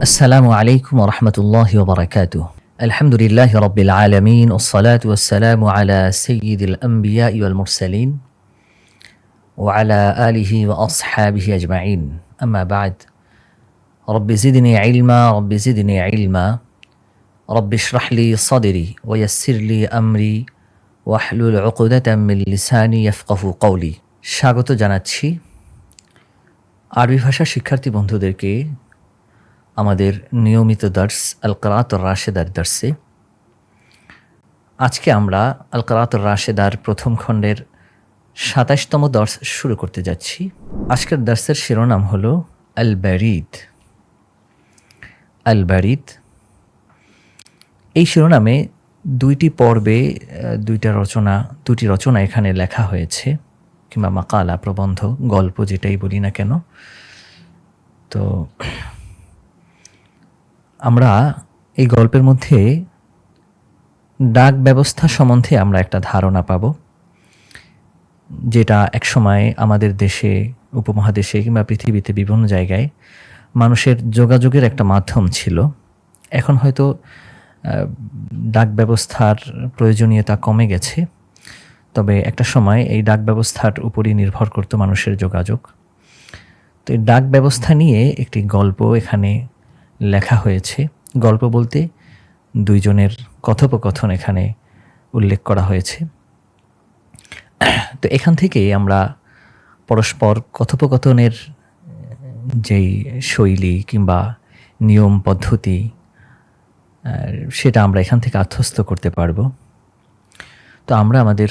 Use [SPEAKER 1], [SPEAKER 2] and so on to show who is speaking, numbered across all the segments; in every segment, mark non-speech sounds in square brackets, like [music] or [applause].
[SPEAKER 1] السلام عليكم ورحمة الله وبركاته. الحمد لله رب العالمين والصلاة والسلام على سيد الأنبياء والمرسلين وعلى آله وأصحابه أجمعين. أما بعد رب زدني علما رب زدني علما رب اشرح لي صدري ويسر لي أمري واحلل عقدة من লিসানি يفقه قولي স্বাগত জানাচ্ছি আরবি ভাষা শিক্ষার্থী বন্ধুদেরকে আমাদের নিয়মিত দার্স আল রাশেদার দার্সে। আজকে আমরা আল রাশেদার প্রথম খণ্ডের সাতাশতম দর্শ শুরু করতে যাচ্ছি। আজকের দার্সের শিরোনাম হল আল ব্যারিদ আল ব্যারিদ এই শিরোনামে দুইটি পর্বে দুইটা রচনা দুটি রচনা এখানে লেখা হয়েছে, কিংবা মাকালা, প্রবন্ধ, গল্প যেটাই বলি না কেন। তো আমরা এই গল্পের মধ্যে ডাক ব্যবস্থা সম্বন্ধে আমরা একটা ধারণা পাব, যেটা একসময় আমাদের দেশে, উপমহাদেশে কিংবা পৃথিবীতে বিভিন্ন জায়গায় মানুষের যোগাযোগের একটা মাধ্যম ছিল। এখন হয়তো ডাক ব্যবস্থার প্রয়োজনীয়তা কমে গেছে, তবে একটা সময় এই ডাক ব্যবস্থার উপরই নির্ভর করতো মানুষের যোগাযোগ। তো এই ডাক ব্যবস্থা নিয়ে একটি গল্প এখানে লেখা হয়েছে। গল্প বলতে দুইজনের কথোপকথন এখানে উল্লেখ করা হয়েছে। তো এখান থেকেই আমরা পরস্পর কথোপকথনের যেই শৈলী কিংবা নিয়ম পদ্ধতি সেটা আমরা এখান থেকে আত্মস্থ করতে পারব। তো আমরা আমাদের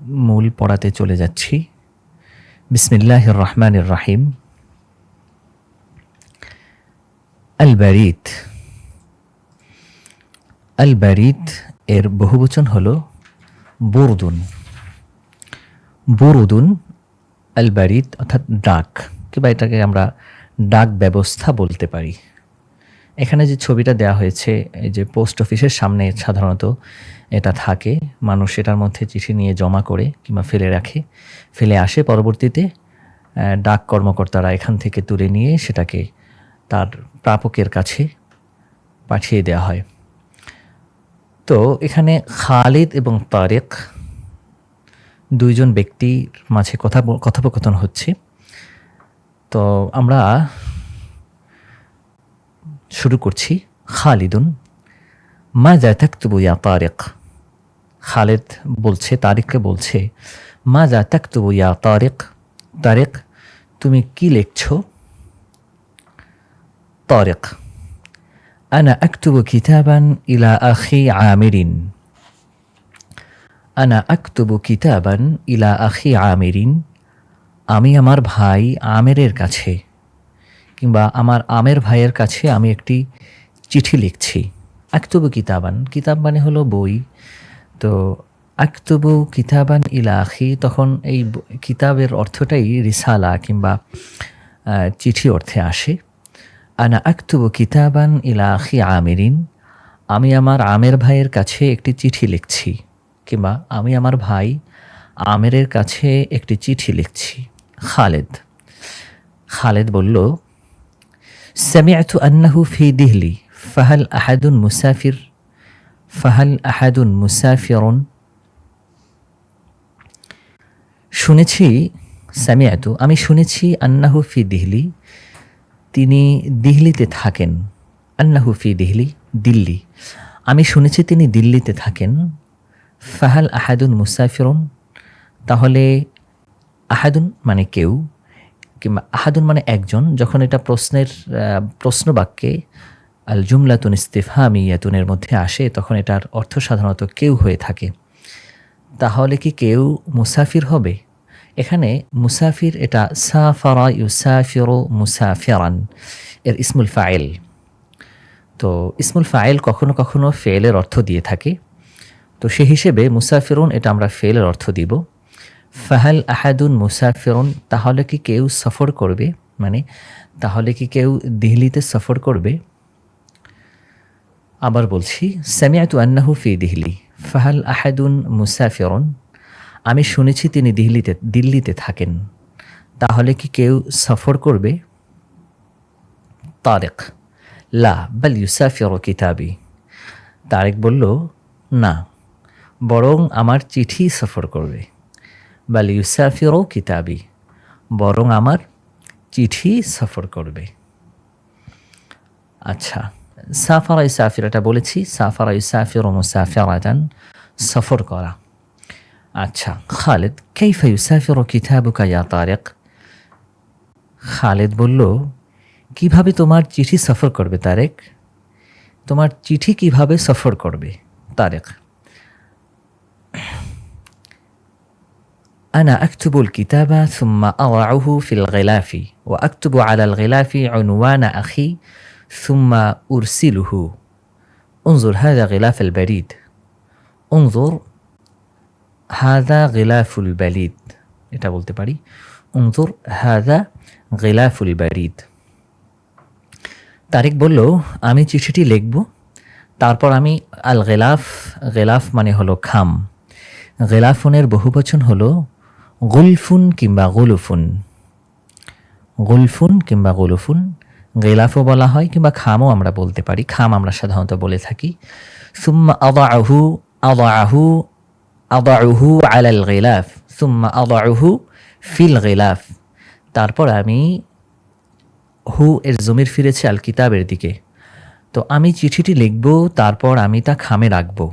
[SPEAKER 1] মূল পড়াতে চলে যাচ্ছি। বিসমিল্লাহ রহমানির রাহিম। আল ব্যারিত আল ব্যারিত এর বহুবচন হল বুরদুন। বুরুদুন আল ব্যারিত অর্থাৎ ডাক, কিংবা এটাকে আমরা ডাক ব্যবস্থা বলতে পারি। এখানে যে ছবিটা দেওয়া হয়েছে, এই যে পোস্ট অফিসের সামনে সাধারণত এটা থাকে, মানুষ এটার মধ্যে চিঠি নিয়ে জমা করে কিংবা ফেলে রাখে, ফেলে আসে পরবর্তীতে ডাক কর্মকর্তারা এখান থেকে তুলে নিয়ে সেটাকে তার প্রাপকের কাছে পাঠিয়ে দেওয়া হয়। তো এখানে খালিদ এবং তারেক দুইজন ব্যক্তির মাঝে কথা কথোপকথন হচ্ছে। তো আমরা শুরু করছি খালিদুন, মা যা তাকতুবু ইয়া তারেক খালেদ বলছে তারেককে বলছে, মা যা তাকতুবু ইয়া তারেক তারেক তুমি কি লিখছো? طارق أنا أكتب كتابا إلى أخي عامر أنا أكتب كتابا إلى أخي عامر আমি আমার ভাই আমেরের কাছে কিংবা আমার আমের ভাইয়ের কাছে আমি একটি চিঠি লিখছি আক্তবু কিতাবান কিতাব মানে হলো বই তো আক্তবু কিতাবান ইলা আখি তখন এই ব- কিতাবের অর্থটাই রিসালা কিংবা আহ, চিঠি অর্থে আসে আনা আক্তুব কিতাবান ইলা আখি আমিরিন। আমি আমার আমের ভাইয়ের কাছে একটি চিঠি লিখছি, কিংবা আমি আমার ভাই আমেরের কাছে একটি চিঠি লিখছি। খালেদ। খালেদ বলল, সামিআতু আন্নাহু ফি দিহলি, ফাহাল আহাদুন মুসাফির, ফাহাল আহাদুন মুসাফিরন। শুনেছি সামিয়াতু আমি শুনেছি আন্নাহু ফি দিহলি তিনি দিল্লিতে থাকেন। আন্নাহু ফি দিহলি, দিল্লি। আমি শুনেছি তিনি দিল্লিতে থাকেন। ফাহাল আহাদুন মুসাফিরুন, তাহলে আহাদুন মানে কেউ? কিংবা আহাদুন মানে একজন? যখন এটা প্রশ্নের প্রশ্ন বাক্যে আল জুমলাতুন ইস্তিফহামিয়াতুনের মধ্যে আসে, তখন এটার অর্থ সাধারণত কেউ হয়ে থাকে। তাহলে কি কেউ মুসাফির হবে? এখানে মুসাফির এটা সাফারা ইউসাফিরো মুসাফিরান, এর ইসমুল ফাইল। তো ইসমুল ফাইল কখনো কখনো ফেলের অর্থ দিয়ে থাকে। তো সে হিসেবে মুসাফিরুন এটা আমরা ফেলের অর্থ দিব। ফাহাল আহাদুন মুসাফিরুন, তাহলে কি কেউ সফর করবে? মানে তাহলে কি কেউ দিল্লিতে সফর করবে? আবার বলছি সামিয়াতু আন্নাহু ফি দিহলি, ফাহাল আহাদুন মুসাফিরুন আমি শুনেছি তিনি দিল্লিতে দিল্লিতে থাকেন। তাহলে কি কেউ সফর করবে? তারেক, লা, বাল ইউসাফির কিতাবি। তারেক বলল, না, বরং আমার চিঠি সফর করবে। বাল ইউসাফির কিতাবি, বরং আমার চিঠি সফর করবে। আচ্ছা সাফারা ইসাফির এটা বলেছি, সাফারা ইসাফির ও মুসাফিরাতান, সফর করা। আচ্ছা খালেদ কাইফা ইউসাফির কিতাবুকা ইয়া তারেক খালেদ বলল কিভাবে তোমার চিঠি সফর করবে তারেক তোমার চিঠি কিভাবে সফর করবে তারেক أنا أكتب الكتاب ثم أضعه في الغلاف وأكتب على الغلاف عنوان أخي ثم أرسله انظر هذا غلاف البريد انظر হাদা গিলাফুল বালিদ, এটা বলতে পারি। উনজুর, হাদা গিলাফুল বারিদ তারিক বলল, আমি চিঠিটি লিখব, তারপর আমি আল গেলাফ গেলাফ মানে হলো খাম। গেলাফুনের বহুবচন হল গুলফুন কিংবা গুলুফুন। গুলফুন কিংবা গুলুফুন, গেলাফও বলা হয় কিংবা খামও আমরা বলতে পারি। খাম আমরা সাধারণত বলে থাকি। সুম্মা আদা আহু আদা আহু আদাহু আলাল গেলাফ, সুম্মা আদাহু ফিল গেলাফ। তারপর আমি হু এর জমির ফিরেছে আল কিতাবের দিকে। তো আমি চিঠিটি লিখব, তারপর আমি তা খামে রাখব।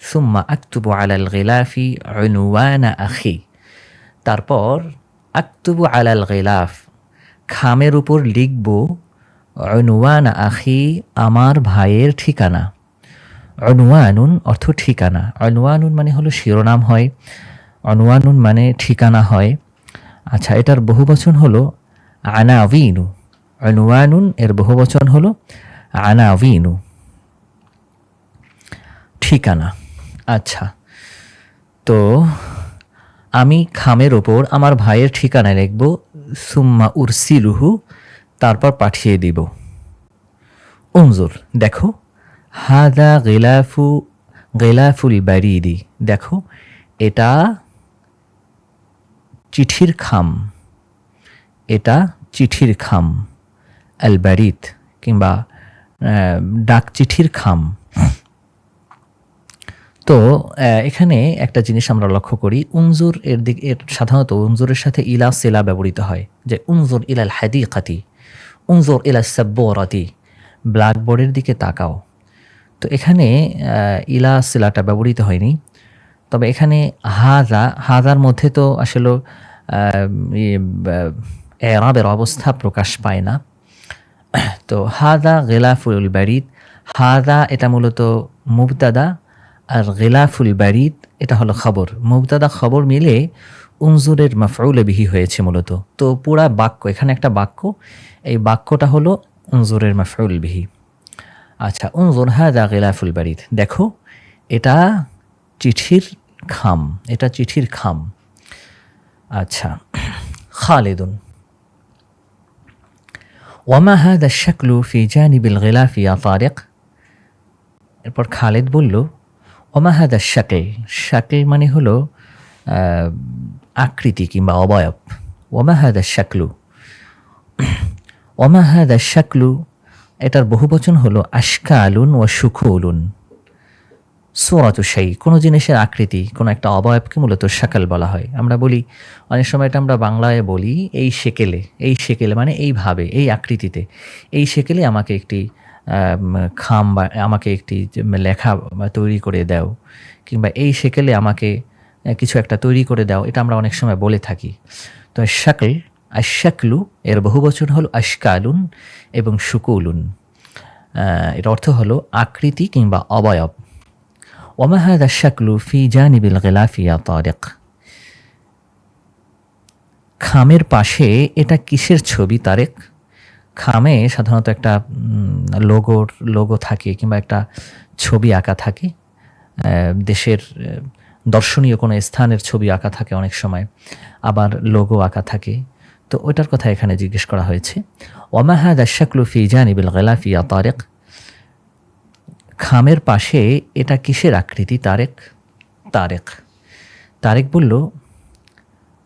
[SPEAKER 1] সুম্মা আক্তুবু আলাল গেলাফি অনুয়ানা আখি। তারপর আক্তুবু আলাল গেলাফ, খামের উপর লিখব অনুয়ানা আখি আমার ভাইয়ের ঠিকানা। অনুয়ানুন অর্থ ঠিকানা। অনুয়ানুন মানে হলো শিরোনাম হয়। অনুয়ানুন মানে ঠিকানা হয়। আচ্ছা এটার বহুবচন হলো আনাভিনু অনুয়ানুন এর বহুবচন হলো আনাভিনু ঠিকানা। আচ্ছা তো আমি খামের ওপর আমার ভাইয়ের ঠিকানা লিখব, সুম্মা উরসিলুহু, তারপর পাঠিয়ে দিব। উনজুর, দেখো। হাদা গেলাফু, গেলাফুল বারিদি। দেখো, এটা চিঠির খাম। এটা চিঠির খাম, আল বারিদ, কিংবা ডাক চিঠির খাম। তো এখানে একটা জিনিস আমরা লক্ষ্য করি, উনজুর এর দিক, এর সাধারণত উনজুরের সাথে ইলা সেলা ব্যবহৃত হয়, যে উনজুর ইলাল হাদিকাতি, উনজুর ইলা সাব্বরাতি, ব্ল্যাকবোর্ডের দিকে তাকাও। তো এখানে ইলা সিলাটা ব্যবহৃত হয়নি। তবে এখানে হাজা, হাজার মধ্যে তো আসলে এরাবের অবস্থা প্রকাশ পায় না। তো হাদা গেলাফুল বারিদ হাদা এটা মূলত মুবতাদা আর গেলাফুল বারিদ, এটা হলো খবর। মুবতাদা, খবর মিলে উনজুরের মাফরুলে বিহি হয়েছে মূলত। তো পুরা বাক্য, এখানে একটা বাক্য, এই বাক্যটা হলো উনজুরের মাফরুল আচ্ছা উনজুর দা গেলাফুল বারিদ। দেখো, এটা চিঠির খাম, এটা চিঠির খাম। আচ্ছা খালেদুন। ওয়ামা হাদা শাকলু ফি জানিবিল গিলাফি ইয়া তারিক। এরপর খালেদ বলল ওমা হাদা শাকেল শাকেল মানে হলো আকৃতি কিংবা অবয়ব। ওমা হাদা শাকলু। ওমা হাদা শাকলু এটার বহুবচন হলো আশকা আলুন ও সুখুলুন সোয়াত সেই কোনো জিনিসের আকৃতি, কোনো একটা অবয়বকে মূলত শাকাল বলা হয়। আমরা বলি, অনেক সময় এটা আমরা বাংলায় বলি, এই সেকেলে এই সেকেলে মানে এইভাবে এই আকৃতিতে। এই সেকেলে আমাকে একটি খাম বা, আমাকে একটি লেখা তৈরি করে দাও, কিংবা এই সেকেলে আমাকে কিছু একটা তৈরি করে দাও, এটা আমরা অনেক সময় বলে থাকি। তো শাকল আশাকলু এর বহুবচন হল আশকালুন এবং শুকুলুন। এর অর্থ হল আকৃতি কিংবা অবয়ব। ওমাহাদ আশাকলু ফি জানিবিল গেলাফিয়া তরেক খামের পাশে এটা কিসের ছবি তারেক খামে সাধারণত একটা লোগোর, লোগো থাকে কিংবা একটা ছবি আঁকা থাকে। দেশের দর্শনীয় কোনো স্থানের ছবি আঁকা থাকে অনেক সময়। আবার লোগো আঁকা থাকে। তো ওটার কথা এখানে জিজ্ঞেস করা হয়েছে। ওমাহাদ আশাকলু ফি জানিবিল গেলাফি ইয়া তারেক? খামের পাশে এটা কিসের আকৃতি তারেক? তারেক। তারেক বলল,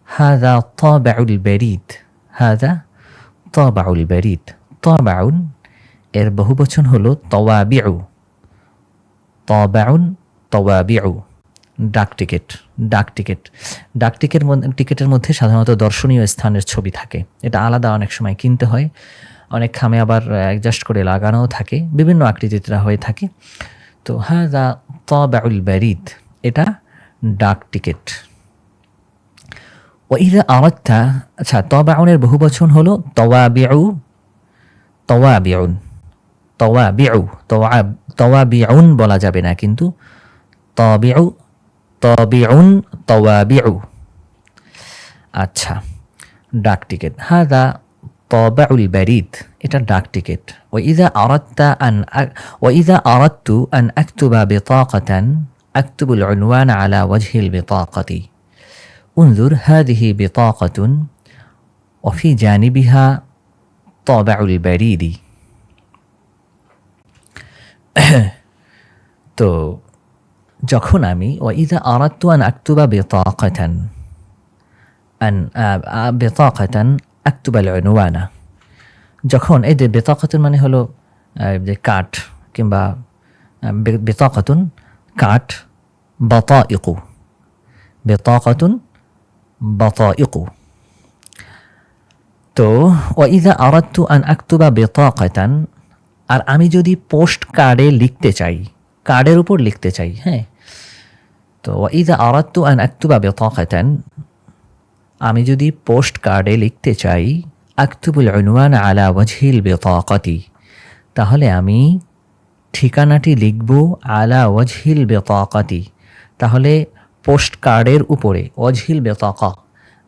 [SPEAKER 1] হাদা তবাউল বেরিদ। হাদা তবাউল বেরিদ। তবাউন এর বহু বচন হলো তওয়াবিউ। তবাউন তওয়াবিউ। ডাক টিকিট ডাক টিকিট। ডাক টিকেট টিকিটের মধ্যে সাধারণত দর্শনীয় স্থানের ছবি থাকে। এটা আলাদা অনেক সময় কিনতে হয়। অনেক খামে আবার অ্যাডজাস্ট করে লাগানোও থাকে। বিভিন্ন আকৃতিতে হয়ে থাকে। তো হ্যাঁ দা তবাউল ব্যারিদ এটা ডাক টিকিট। ও ইদা আরাত্তা আচ্ছা তবাউনের বহু বচন হলো তওয়া তওয়াবিউ, তওয়াবিউন। তওয়াবিউ তওয়া তওয়াবিউন বলা যাবে না, কিন্তু তবিউ তবিউন তওয়াবিউ আচ্ছা ডাক টিকিট হাদা তবাউল ব্যারিদ এটা ডাক টিকিট وإذا أردت أن وإذا أردت أن أكتب بطاقة أكتب العنوان على وجه البطاقة انظر هذه بطاقة وفي جانبها طابع البريد [coughs] তো যখন আমি ও ইদা আরাত্তু আন আক্তুবা বেতাকাতান আন বেতাকাতান আক্তুবা লনুয়ানা যখন এই যে বেতাকাতুন মানে হলো যে কাঠ কিংবা বেতাকাতুন, কাঠ বাতা ইকু বেতাকাতুন বাতা ইকু তো ও ইদা আরাত্তু আন আক্তুবা বেতাকাতান আর আমি যদি পোস্ট কার্ডে লিখতে চাই কার্ডের উপর লিখতে চাই হ্যাঁ? তো ইদা আরাত্তু আন আক্তুবা বেতাকাতান, আমি যদি পোস্ট কার্ডে লিখতে চাই, আক্তুবুল উনওয়ান আলা ওয়াজহিল বেতাকাতি, তাহলে আমি ঠিকানাটি লিখব আলা ওয়াজহিল বেতাকাতি। তাহলে পোস্ট কার্ডের উপরে, ওয়াজহিল বেতাকা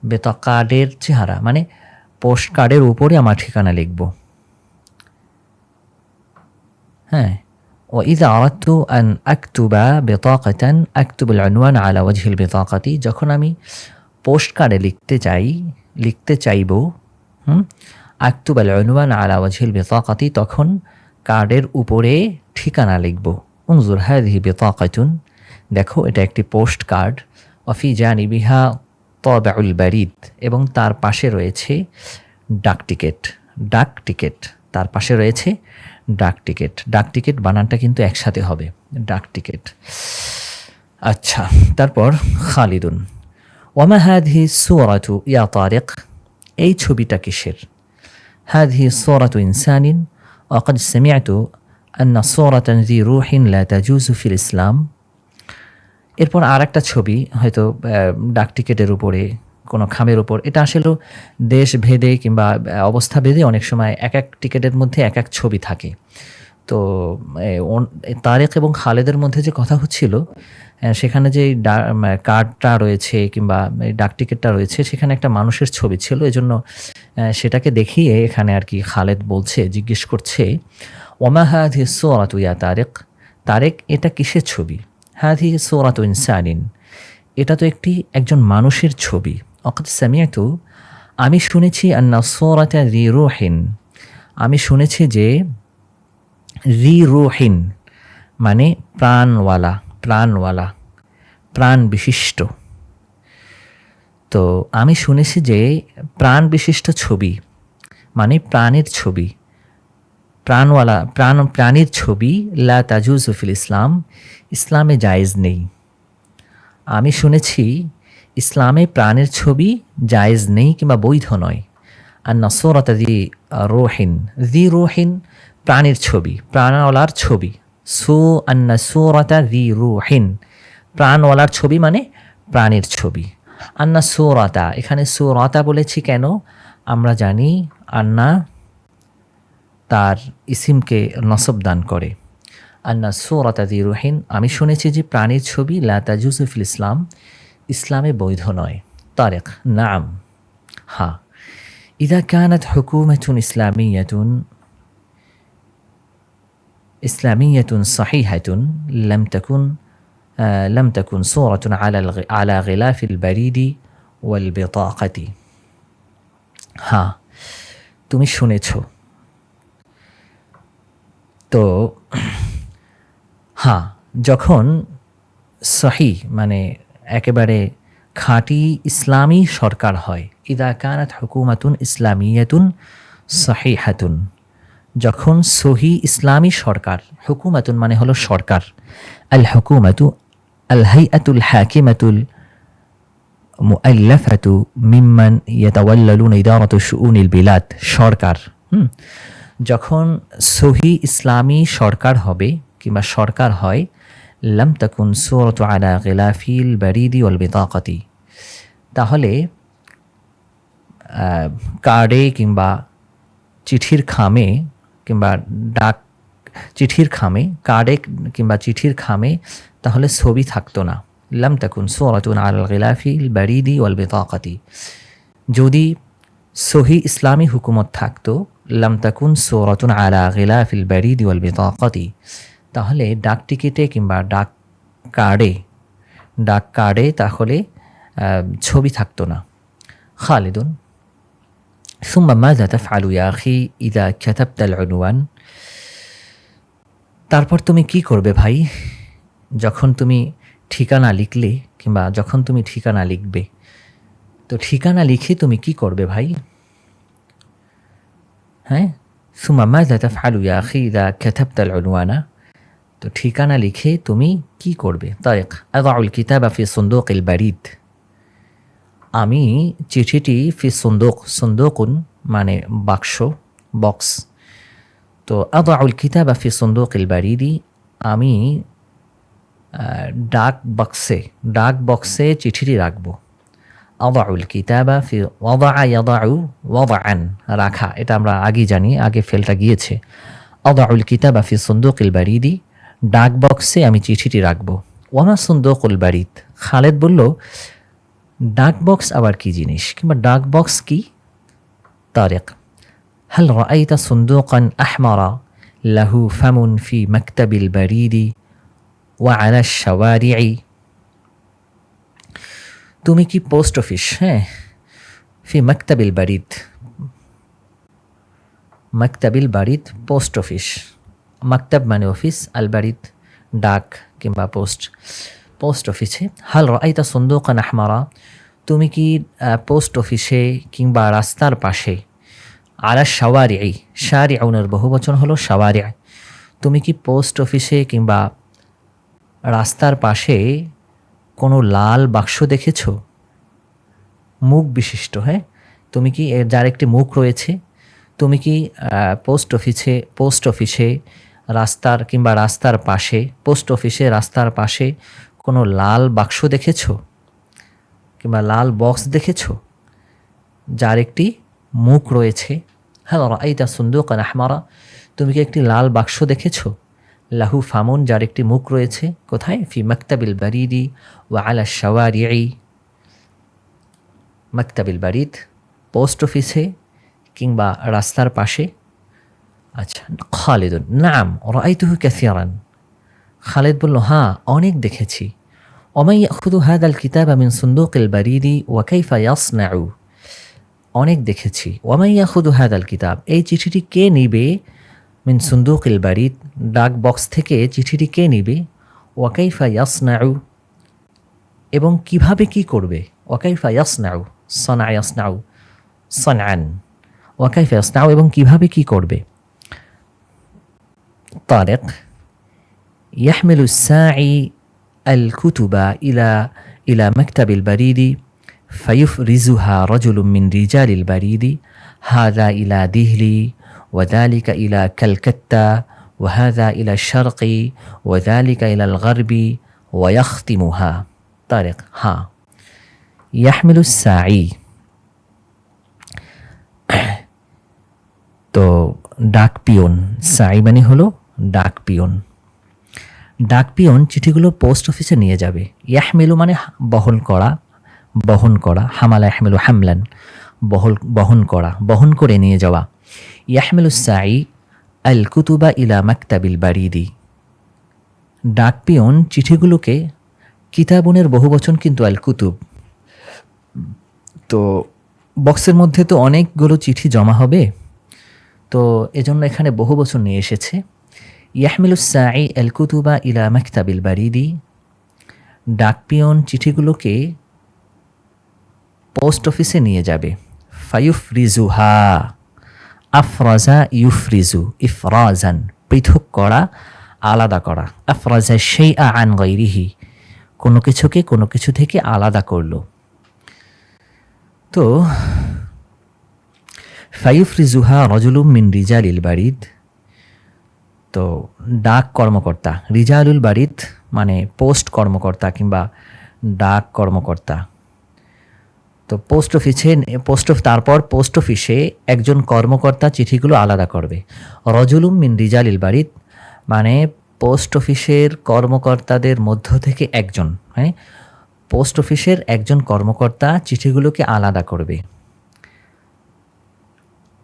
[SPEAKER 1] বেতাকার্ডের চেহারা মানে পোস্ট কার্ডের উপরে আমার ঠিকানা লিখব। হ্যাঁ? وإذا أردت أن أكتب بطاقة أكتب العنوان على وجه البطاقة যখন আমি পোস্ট কার্ডে লিখতে চাই লিখতে চাইব হুম আক্তুব আল উনওয়ান আলা ওয়াজহিল বিতাকাতি তখন কার্ডের উপরে ঠিকানা লিখব উনজুর হাদিহি বিতাকাতুন দেখো এটা একটি পোস্ট কার্ড অফি জানিবিহা তবাউল বারিদ এবং তার পাশে রয়েছে ডাক টিকিট ডাক টিকিট তার পাশে রয়েছে ডাক টিকিট। ডাক টিকিট বানানটা কিন্তু একসাথে হবে। ডাক টিকিট। আচ্ছা তারপর খালিদুন। ওমা হাদি সুরাতু ইয়া তারেক এই ছবিটা কিসের? হাদি সোরাতু ইনসানিন। অকদ সেমিয়াতু আন্না সোরাতান জি রুহিন লাতা জুজুফিল ইসলাম। এরপর আর একটা ছবি, হয়তো ডাক টিকিটের উপরে কোনো খামের উপর। এটা আসলে দেশ ভেদে কিংবা অবস্থা ভেদে অনেক সময় এক এক টিকেটের মধ্যে এক এক ছবি থাকে। তো তারেক এবং খালেদের মধ্যে যে কথা হচ্ছিল সেখানে যে কার্ডটা রয়েছে কিংবা ডাক টিকিটটা রয়েছে, সেখানে একটা মানুষের ছবি ছিল। এজন্য সেটাকে দেখিয়ে এখানে আর কি খালেদ বলছে, জিজ্ঞেস করছে, ওমা হাদি সোরাত ইয়া তারেক? তারেক, এটা কিসের ছবি? হাদি সোরাত ইনসানিন। এটা তো একটি একজন মানুষের ছবি। অকাত সামিয়াতু আমি শুনেছি আন্না সোরাতা রি রোহিন আমি শুনেছি যে রি রোহিন মানে প্রাণওয়ালা প্রাণওয়ালা প্রাণ বিশিষ্ট তো আমি শুনেছি যে প্রাণ বিশিষ্ট ছবি মানে প্রাণের ছবি, প্রাণওয়ালা, প্রাণ, প্রাণীর ছবি, লা তাজুজুফিল ইসলাম, ইসলামে জায়েজ নেই। আমি শুনেছি ইসলামে প্রাণের ছবি জায়েজ নেই কিংবা বৈধ নয়। আর নসরতা দি রোহিন দি রোহিন প্রাণীর ছবি, প্রাণওয়ালার ছবি। সু আন্না সুরতা দি রুহিন, প্রাণওয়ালার ছবি মানে প্রাণের ছবি। আন্না সুরতা, এখানে সুরতা বলেছি কেন? আমরা জানি আন্না তার ইসিমকে নসব দান করে। আন্না সুরতা দি রুহিন, আমি শুনেছি যে প্রাণের ছবি লাতা জুসুফুল ইসলাম ইসলামে বৈধ নয় তারেক নাম হ্যাঁ إذا كانت حكومة إسلامية إسلامية صحيحة لم تكن آه لم تكن صورة على على غلاف البريد والبطاقة ها তুমি শুনেছ তো হ্যাঁ যখন সহি মানে একেবারে খাঁটি ইসলামী সরকার হয়। ইদা কানাত হুকুমাতুন ইসলামিয়াতুন হাতুন যখন সহি ইসলামী সরকার, হুকুমাতুন মানে হলো সরকার। আল হুকুমাতু, আল হাইআতুল হাকিমাতুল মুআল্লাফাতু মিম্মান ইয়াতাওয়াল্লালুন ইদারাতু শুউনিল বিলাদ, সরকার। হুম? যখন সহি ইসলামী সরকার হবে কিংবা সরকার হয় লাম তাকুন সুরত আলা গিলাফিল বারিদি ওয়াল বিতাকাতি তাহলে কার্ডে কিংবা চিঠির খামে কিংবা ডাক, চিঠির খামে, কার্ডে কিংবা চিঠির খামে তাহলে ছবি থাকতো না। লাম তাকুন সুরাতুন আল গিলাফিল বারিদি ওয়াল বিতাকাতি যদি সহি ইসলামী হুকুমত থাকতো লাম তাকুন সুরাতুন আলা গিলাফিল বারিদি ওয়াল বিতাকাতি তাহলে ডাক টিকিটে কিংবা ডাক কার্ডে ডাক কার্ডে তাহলে ছবি থাকতো না। খালিদুন, সুম্মা মাজা তাফআলু ইয়া আখি ইদা কাতাবতা আল-উনওয়ান? তারপর তুমি কি করবে ভাই? যখন তুমি ঠিকানা লিখলে কিংবা যখন তুমি ঠিকানা লিখবে, তো ঠিকানা লিখে তুমি কি করবে ভাই? হ্যাঁ সুম্মা মাজা তাফআলু ইয়া আখি ইদা কাতাবতা আল-উনওয়ানা? তো ঠিকানা লিখে তুমি কি করবে? তারেক, আদাউল কিতাব ফি সুন্দক ইল বাড়িত আমি চিঠিটি ফি সুন্দক, সন্দুকুন মানে বাক্স, বক্স। তো, আদাউল কিতাব আফি সুন্দক ইল বাড়িদি আমি ডাক বক্সে ডাক বক্সে চিঠিটি রাখব। অদাউল কিতাব ফি ওয়াদা ইয়াদাউ ওয়াদা আন রাখা, এটা আমরা আগে জানি, আগে ফেলটা গিয়েছে। অদাউল কিতাব আফি সুন্দক ইল বাড়িদি ডাক বক্সে আমি চিঠিটি রাখব। ওয়ামা সুন্দকুল বাড়িত খালেদ বলল, ডাক বক্স আবার কি জিনিস? কিংবা ডাক বক্স কি? তারেক, হাল রাইতা সুন্দুকান আহমারা? লাহু ফামুন ফি মক্তাবিল বারিদি ওয়া আলা শাওয়ারিআই তুমি কি পোস্ট অফিস? হ্যাঁ ফি মক্তাবিল বারিদ। মাকতাবিল বারিদ পোস্ট অফিস। মাকতাব মানে অফিস আল বারিদ ডাক কিংবা পোস্ট পোস্ট অফিসে হাল রাইতা সন্দুকান আহমারা তুমি কি পোস্ট অফিসে কিংবা রাস্তার পাশে, আলা সাওয়ারি সারি আউনের বহু বচন হলো সাওয়ারি তুমি কি পোস্ট অফিসে কিংবা রাস্তার পাশে কোনো লাল বাক্স দেখেছ? মুখ বিশিষ্ট হ্যাঁ? তুমি কি যার একটি মুখ রয়েছে, তুমি কি পোস্ট অফিসে পোস্ট অফিসে রাস্তার কিংবা রাস্তার পাশে, পোস্ট অফিসে রাস্তার পাশে কোনো লাল বাক্স দেখেছ? কিংবা লাল বক্স দেখেছ? যার একটি মুখ রয়েছে। হ্যাঁ আইতা সুন্দুকান আহমারা? তুমি কি একটি লাল বাক্স দেখেছ? লাহু ফামুন, যার একটি মুখ রয়েছে। কোথায়? ফি মাকতাবিল বারিদি ও আলা শাওয়ারি মাকতাবিল বারিদ, পোস্ট অফিসে কিংবা রাস্তার পাশে। আচ্ছা খালিদুন, নাম রাইতুহু ক্যাসিয়ারান খালেদ বলল হ্যাঁ অনেক দেখেছি। ওমাই খুদু হাদ আল কিতাব আমিন সুন্দুকিল বারিদি ওয়াকাইফা ইয়াসনাউ। অনেক দেখেছি। ওয়ামাইয়া খুদু হাদ আল কিতাব, এই চিঠিটি কে নিবে? মিন সুন্দুকিল বারিদ, ডাক বক্স থেকে চিঠিটি কে নিবে? ওয়াকাইফা ইয়াসনাউ। এবং কীভাবে কি করবে? ওয়াকাইফা ইয়াসনাউ, সনা ইয়াসনাউ সনান ওয়াকাইফা ইয়াসনাউ এবং কীভাবে কি করবে? طارق يحمل الساعي الكتب إلى إلى مكتب البريد فيفرزها رجل من رجال البريد هذا إلى دهلي وذلك إلى كلكتة وهذا إلى الشرق وذلك إلى الغرب ويختمها طارق ها يحمل الساعي [coughs] তো ডাক পিয়ন সাই মানে হলো ডাক পিয়ন ডাক পিয়ন চিঠিগুলো পোস্ট অফিসে নিয়ে যাবে। ইয়াহমেলু মানে বহন করা বহন করা, হামালা ইয়াহমেলু হামলান, বহল, বহন করা, বহন করে নিয়ে যাওয়া। ইয়াহমেলু সাই আল কুতুবা ইলা মাকতাবিল বারিদি। ডাক পিয়ন চিঠিগুলোকে কিতাবনের বহু বচন কিন্তু আল কুতুব তো বক্সের মধ্যে তো অনেকগুলো চিঠি জমা হবে। তো এজন্য এখানে বহু বছর নিয়ে এসেছে। ইয়াহমিলুসাই এল কুতুবা ইলা মাকতাবিল বারিদি। ডাকপিয়ন চিঠিগুলোকে পোস্ট অফিসে নিয়ে যাবে। ফায়ুফ রিজুহা আফরাজা ইউফরিজু, ইফরাজান, পৃথক করা, আলাদা করা। আফরাজা সেই আন গৈরিহি কোনো কিছুকে কোনো কিছু থেকে আলাদা করল। তো ফাইফরিজুহা রজুলুম মিন রিজালিল বাড়িদ তো ডাক কর্মকর্তা, রিজালুল বাড়িদ মানে পোস্ট কর্মকর্তা কিংবা ডাক কর্মকর্তা। তো পোস্ট অফিসে, পোস্ট তারপর পোস্ট অফিসে একজন কর্মকর্তা চিঠিগুলো আলাদা করবে। রজুলুম মিন রিজালিল বাড়িদ মানে পোস্ট অফিসের কর্মকর্তাদের মধ্য থেকে একজন মানে পোস্ট অফিসের একজন কর্মকর্তা চিঠিগুলোকে আলাদা করবে।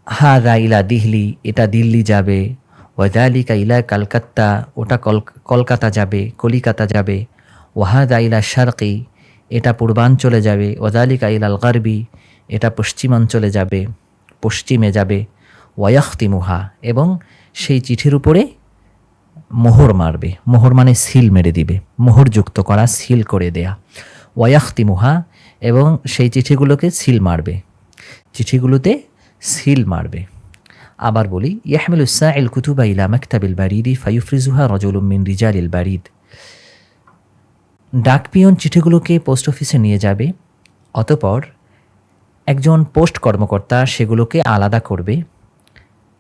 [SPEAKER 1] হা ইলা দিল্লি এটা দিল্লি যাবে ওয়াদালিকা ইলা কালকাত্তা, ওটা কলকাতা যাবে, কলিকাতা যাবে। ওয়াহাদা ইলা শারকি, এটা পূর্বাঞ্চলে যাবে। ওয়াদালিকা ইলাল গারবি, এটা পশ্চিমাঞ্চলে যাবে, পশ্চিমে যাবে। ওয়াইতিমুহা এবং সেই চিঠির উপরে মোহর মারবে। মোহর মানে সিল মেরে দিবে। মোহর যুক্ত করা, সিল করে দেয়া। ওয়াইতিমুহা এবং সেই চিঠিগুলোকে সিল মারবে। চিঠিগুলোতে সিল মারবে। আবার বলি, ইয়াহমিল উসাইল কুতুবা ইলা মাকতাবিল বারিদি ফাইফরিজুহা রজুলুম মিন রিজালিল বারিদ। ডাকপিয়ন চিঠিগুলোকে পোস্ট অফিসে নিয়ে যাবে, অতপর একজন পোস্ট কর্মকর্তা সেগুলোকে আলাদা করবে।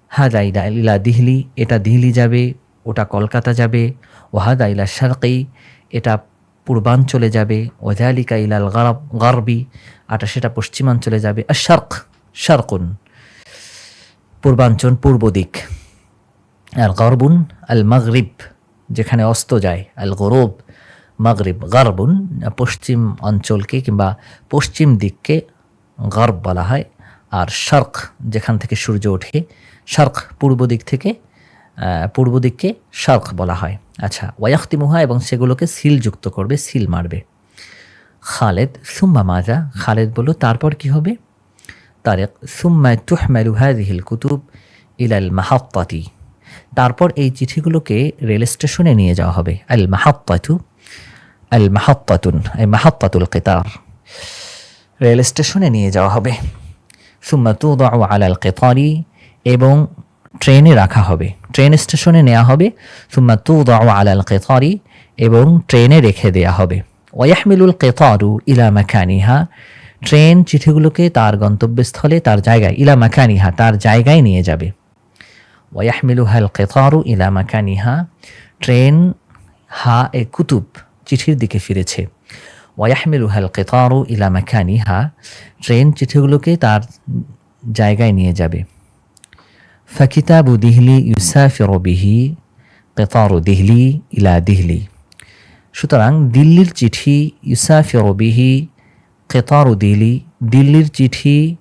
[SPEAKER 1] হাদা ইলা ইলা দিহলি, এটা দিহলি যাবে, ওটা কলকাতা যাবে। ওহাদা ইলা শারকি, এটা পূর্বাঞ্চলে যাবে। ওজালিকা ইলাল গারবি আটা সেটা পশ্চিমাঞ্চলে যাবে। আর শার্ক শার্কুন। পূর্বাঞ্চল, পূর্ব দিক। আর গরবুন, আল মাগরিব, যেখানে অস্ত যায়। আল গরব, মাগরিব, গারবুন, পশ্চিম অঞ্চলকে কিংবা পশ্চিম দিককে গর্ব বলা হয়। আর শার্ক, যেখান থেকে সূর্য ওঠে, শার্ক পূর্ব দিক থেকে পূর্ব দিককে শার্ক বলা হয়। আচ্ছা ওয়াক্তিমুহা এবং সেগুলোকে সিল যুক্ত করবে, সিল মারবে। খালেদ, সুম্মা মাজা, খালেদ বলল, তারপর কি হবে? তারেক সুম্মা তুহমালু হাদিহিল কুতুব ইলাল মাহাত্তাতি। তারপর এই চিঠিগুলোকে রেল স্টেশনে নিয়ে যাওয়া হবে। আল মাহাত্তাতু, আল মাহাত্তাতুন, এই মাহাত্তাতুল কেতার। রেল স্টেশনে নিয়ে যাওয়া হবে। সুম্মা তু আলাল কেতারি, এবং ট্রেনে রাখা হবে। ট্রেন স্টেশনে নেওয়া হবে, সুম্মা তু আলাল কেতারি, এবং ট্রেনে রেখে দেয়া হবে। ওয়াহমিলুল কেতারু ইলা মাখানিহা ট্রেন চিঠিগুলোকে তার গন্তব্যস্থলে, তার জায়গায়, ইলা মাকানিহা, তার জায়গায় নিয়ে যাবে। ওয়াহমিলু হাল কেতারু ইলা মাকানিহা, ট্রেন, হা, এ কুতুব চিঠির দিকে ফিরেছে। ওয়াহমিলু হাল কেতারু ইলা মাকানিহা, ট্রেন চিঠিগুলোকে তার জায়গায় নিয়ে যাবে। ফাকিতাবু দিহলি ইউসাফির বিহি, কেতারু দিহলি ইলা দিহলি। সুতরাং দিল্লির চিঠি ইউসাফির বিহি কেতার দিল্লি। দিল্লির চিঠি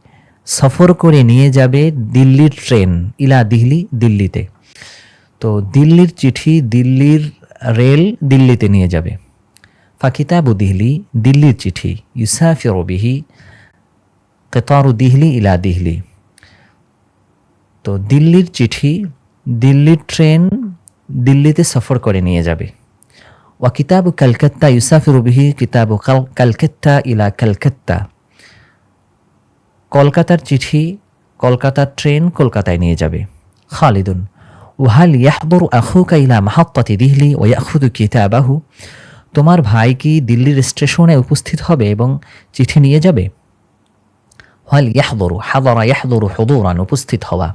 [SPEAKER 1] সফর করে নিয়ে যাবে দিল্লির ট্রেন। ইলা দিল্লি, দিল্লিতে। তো দিল্লির চিঠি দিল্লির রেল দিল্লিতে নিয়ে যাবে। ফাকিতাবু দিহলি, দিল্লির চিঠি। ইউসাফির বিহি কেতারু দিহলি ইলা দিহলি। তো দিল্লির চিঠি, দিল্লির ট্রেন দিল্লিতে সফর করে নিয়ে যাবে। وكتاب كالكتا يسافر به كتاب كالكتا إلى كالكتا কলকাতার চিঠি কলকাতার ট্রেন কলকাতায় নিয়ে যাবে খালিদুন ওহাল ইয়াহবর আখুকা ইলা মাহাত্তাতি দিহলি ও ইয়াখুদু কিতাবাহু তোমার ভাই কি দিল্লির স্টেশনে উপস্থিত হবে এবং চিঠি নিয়ে যাবে ওয়াল ইয়াহদরু হাদরা ইয়াহদরু হুদুরান উপস্থিত হওয়া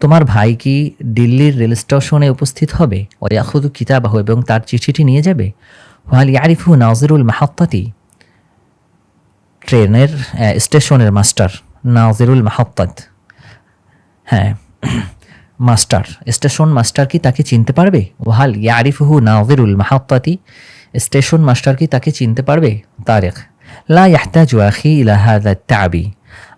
[SPEAKER 1] তোমার ভাই কি দিল্লির রেল স্টেশনে উপস্থিত হবে? ওয়াখুদু কিতাবাহ, এবং তার চিঠিটি নিয়ে যাবে? ওয়াল ইয়ারিফু নাজিরুল মাহাত্তাতি, ট্রেনের স্টেশনের মাস্টার। নাজিরুল মাহাত্তাত। হ্যাঁ [clears throat] মাস্টার। স্টেশন মাস্টার কি তাকে চিনতে পারবে? ওহাল ইয়ারিফুহু নাজিরুল মাহাত্তাতি, স্টেশন মাস্টার কি তাকে চিনতে পারবে? তারেক লা ইয়াহতাজু আখি ইলা হাদা তাবি।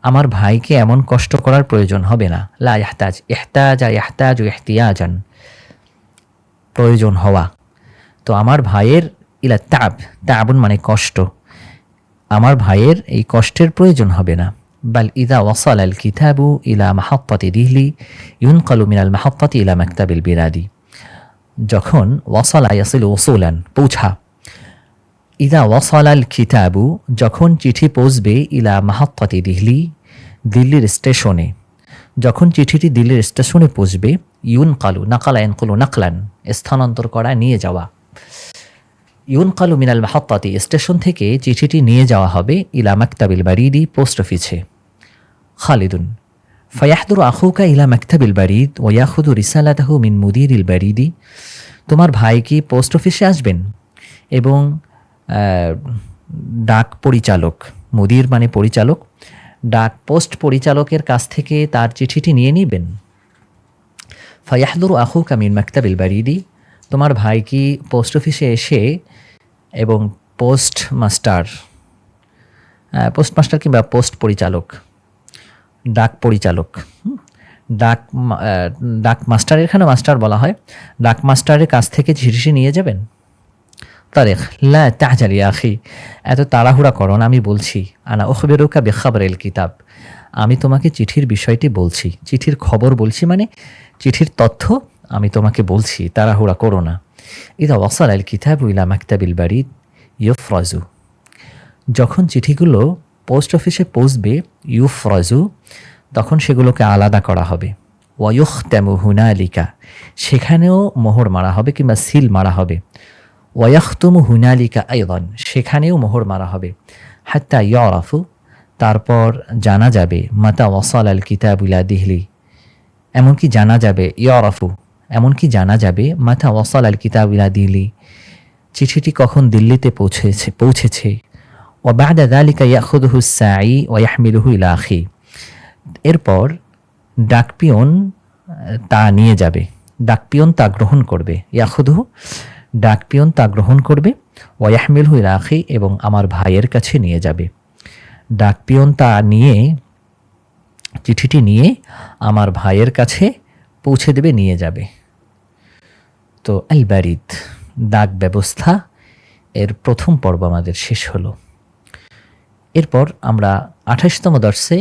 [SPEAKER 1] আমার ভাইকে এমন কষ্ট করার প্রয়োজন হবে না। লা ইহতাজ ইহতাজ ইহতাজ ইহতিয়াজান। প্রয়োজন হওয়া। তো আমার ভাইয়ের ইলা তাব, তাবুন মানে কষ্ট। আমার ভাইয়ের এই কষ্টের প্রয়োজন হবে না। বাল ইদা ওয়াসাল আল কিতাবু ইলা মাহাত্তাতি দিহলি, ইউনকালু মিনাল মাহাত্তাতি ইলা মাকতাবিল বিরাদি। যখন ওয়াসালা ইয়াসিল ওসুলান পৌঁছা। ইদা ওয়াসালাল খিতাবু যখন চিঠি পৌঁছবে ইলা মাহাত্তাতি দিহলি দিল্লির স্টেশনে। যখন চিঠিটি দিল্লির স্টেশনে পৌঁছবে ইউন কালু নাকালা কলু নাকলান, স্থানান্তর করা নিয়ে যাওয়া। ইউন কালু মিনাল মাহাত্তাতি স্টেশন থেকে চিঠিটি নিয়ে যাওয়া হবে ইলা মাকতাবিল বারিদি পোস্ট অফিসে। খালিদুন, ফায়াহদুর আখুকা ইলা মাকতাবিল বারিদ ওয়াখুদু রিসালাতাহু মিন মুদিরিল বারিদি তোমার ভাই কি পোস্ট অফিসে আসবেন? এবং ডাক পরিচালক, মুদির মানে পরিচালক, ডাক পোস্ট পরিচালকের কাছ থেকে তার চিঠিটি নিয়ে নিবেন। ফায়াহদুর আহু কামিন মাকতাবিল বারিদি, তোমার ভাই কি পোস্ট অফিসে এসে এবং পোস্ট মাস্টার পোস্ট মাস্টার কিংবা পোস্ট পরিচালক, ডাক পরিচালক ডাক ডাক মাস্টার এখানে মাস্টার বলা হয়, ডাক মাস্টারের কাছ থেকে চিঠিটি নিয়ে যাবেন? তারেখ। লা তাহজালি আখি। এত তাড়াহুড়া করো না, আমি বলছি। আনা ওখবেরুকা বেখাবরেল কিতাব। আমি তোমাকে চিঠির বিষয়টি বলছি। চিঠির খবর বলছি মানে চিঠির তথ্য আমি তোমাকে বলছি, তাড়াহুড়া করো না। ইদা ওয়াসাল আল কিতাব ইলা মাকতাবিল বাড়ি ইয়ফরাজু যখন চিঠিগুলো পোস্ট অফিসে পৌঁছবে, ইউফরাজু, তখন সেগুলোকে আলাদা করা হবে। ওয়ুখ তেমু হুনালিকা। সেখানেও মোহর মারা হবে কিংবা সিল মারা হবে। ওয়াখতুমু হুনালিকা আইদন, সেখানেও মোহর মারা হবে। হাত্তা ইয়রাফু, তারপর জানা যাবে, মাতা ওয়াসাল আল কিতাবুলা দিহলি। এমনকি জানা যাবে, ইয়রাফু, এমনকি জানা যাবে মাথা ওয়াসাল আল কিতাবুলা দিহলি। চিঠিটি কখন দিল্লিতে পৌঁছেছে পৌঁছেছে? ও বাদা দালিকা ইয়াখুদহু সাই ও ইয়াহমিলুহু ইলা আখি। এরপর ডাকপিয়ন তা নিয়ে যাবে। ডাকপিয়ন তা গ্রহণ করবে। ইয়াখুদহু ডাকপিয়ন তা গ্রহণ করবে। ওয়াহমিলহু ইলা আখি এবং আমার ভাইয়ের কাছে নিয়ে যাবে। ডাকপিয়ন তা নিয়ে, চিঠিটি নিয়ে আমার ভাইয়ের কাছে পৌঁছে দেবে, নিয়ে যাবে। তো আল বারিদ, ডাক ব্যবস্থা এর প্রথম পর্ব আমাদের শেষ হলো। এরপর আমরা আঠাশতম দর্শে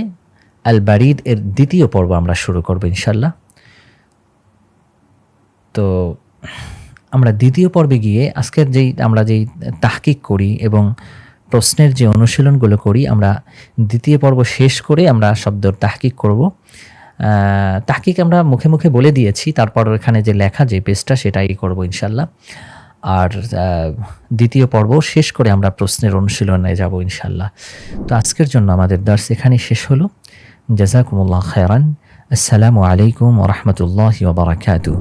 [SPEAKER 1] আল এর দ্বিতীয় পর্ব আমরা শুরু করব ইনশাল্লাহ তো আমরা দ্বিতীয় পর্বে গিয়ে আজকের যেই আমরা যেই তাহকিক করি এবং প্রশ্নের যে অনুশীলনগুলো করি, আমরা দ্বিতীয় পর্ব শেষ করে আমরা শব্দর তাহকিক করব। তাহকিক আমরা মুখে মুখে বলে দিয়েছি, তারপর এখানে যে লেখা যে পেজটা সেটাই করব ইনশাল্লাহ। আর দ্বিতীয় পর্ব শেষ করে আমরা প্রশ্নের অনুশীলনে যাব ইনশাল্লাহ। তো আজকের জন্য আমাদের দার্স এখানে শেষ হলো। জাজাকুমুল্লাহ খায়রান। আসসালামু আলাইকুম ওরহমতুল্লাহ ওবরাকাতু